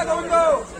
Paga o gol!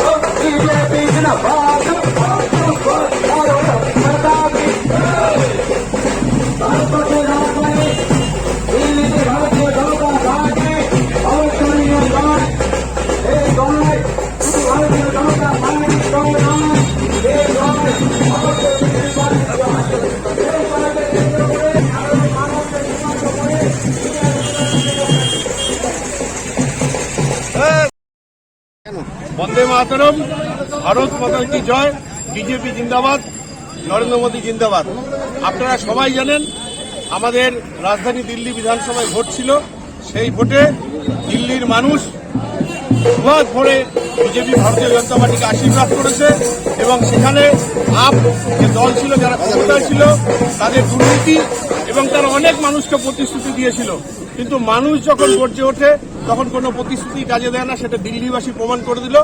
Bharat Mata কি জয়? BJP জিন্দাবাদ, নরেন্দ্র মোদী জিন্দাবাদ। আপনারা সবাই জানেন, আমাদের রাজধানী দিল্লি বিধানসভায় ভোট ছিল। সেই ভোটে দিল্লির মানুষ দুহাত ভরে বিজেপি, ভারতীয় জনতা পার্টিকে আশীর্বাদ করেছে এবং সেখানে আপ যে দল ছিল, যারা ক্ষমতায় ছিল, তাদের দুর্নীতি এবং তারা অনেক মানুষকে প্রতিশ্রুতি দিয়েছিল। কিন্তু মানুষ যখন গর্জে ওঠে, তখন কোনো প্রতিশ্রুতি কাজে দেয় না, সেটা দিল্লিবাসী প্রমাণ করে দিল।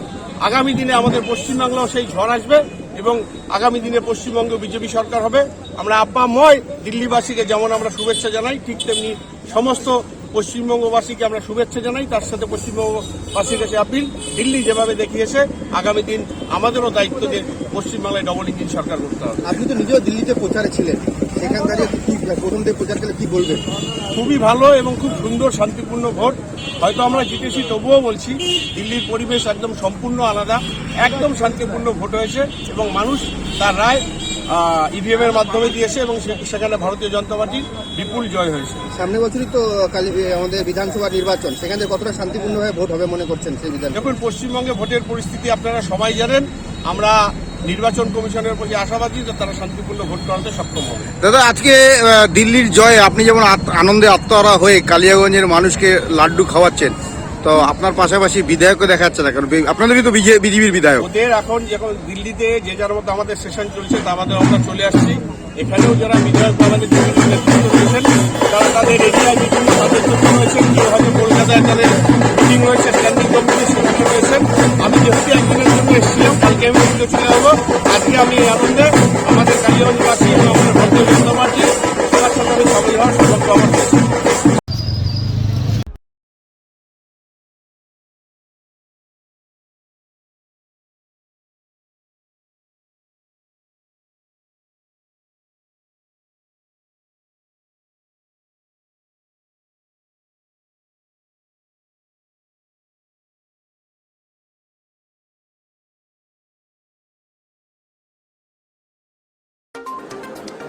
আগামী দিনে আমাদের পশ্চিমবাংলাও সেই ঝড় আসবে এবং আগামী দিনে পশ্চিমবঙ্গ বিজেপি সরকার হবে। আমরা আব্বাময় দিল্লিবাসীকে যেমন আমরা শুভেচ্ছা জানাই, ঠিক তেমনি সমস্ত পশ্চিমবঙ্গবাসীকে আমরা শুভেচ্ছা জানাই তার সাথে পশ্চিমবঙ্গবাসীর কাছে আপিল। দিল্লি যেভাবে দেখিয়েছে আগামী দিন আমাদেরও দায়িত্ব যে পশ্চিমবাংলায় ডবল ইঞ্জিন সরকার করতে হবে। আপনি তো নিজেও দিল্লিতে প্রচারে ছিলেন। সেখানকার প্রথম থেকে প্রচার করলে কি বলবেন? খুবই ভালো এবং খুব সুন্দর শান্তিপূর্ণ ভোট। হয়তো আমরা জিতেছি তবুও বলছি দিল্লির পরিবেশ একদম সম্পূর্ণ আলাদা একদম শান্তিপূর্ণ ভোট হয়েছে এবং মানুষ তার রায় ইভিএম এর মাধ্যমে দিয়েছে এবং সে- সেখানে ভারতীয় জনতা পার্টির বিপুল জয় হয়েছে। সামনে বছরই তো কালী আমাদের বিধানসভা নির্বাচন সেখানে কতটা শান্তিপূর্ণভাবে ভোট হবে মনে করছেন সেই বিধান দেখুন পশ্চিমবঙ্গে ভোটের পরিস্থিতি আপনারা সবাই জানেন। আমরা নির্বাচন কমিশনের প্রতি আশাবাদী যে তারা শান্তিপূর্ণ ভোট করাতে সক্ষম হবে। দাদা আজকে দিল্লির জয় আপনি যেমন আনন্দে আত্মহারা হয়ে কালিয়াগঞ্জের মানুষকে লাড্ডু খাওয়াচ্ছেন তো আপনার পাশাপাশি বিধায়কও দেখাচ্ছে না, কারণ আপনাদেরই তো বিজেপির বিধায়ক। ওদের এখন যখন দিল্লিতে যে যার মতো আমাদের সেশন চলছে, তা আমাদের আমরা চলে আসছি। এখানেও যারা বিধায়ক আমাদের নেতৃত্ব তারা তাদের তাদের জন্য রয়েছেন কেউ হয়তো কলকাতায় তাদের মিটিং রয়েছে স্ট্যান্ডিং রয়েছেন। আমি যেহেতু একদিনের জন্য এসেছিলাম, কালকে আমি চলে যাব আজকে আমি আনন্দে আমাদের এবং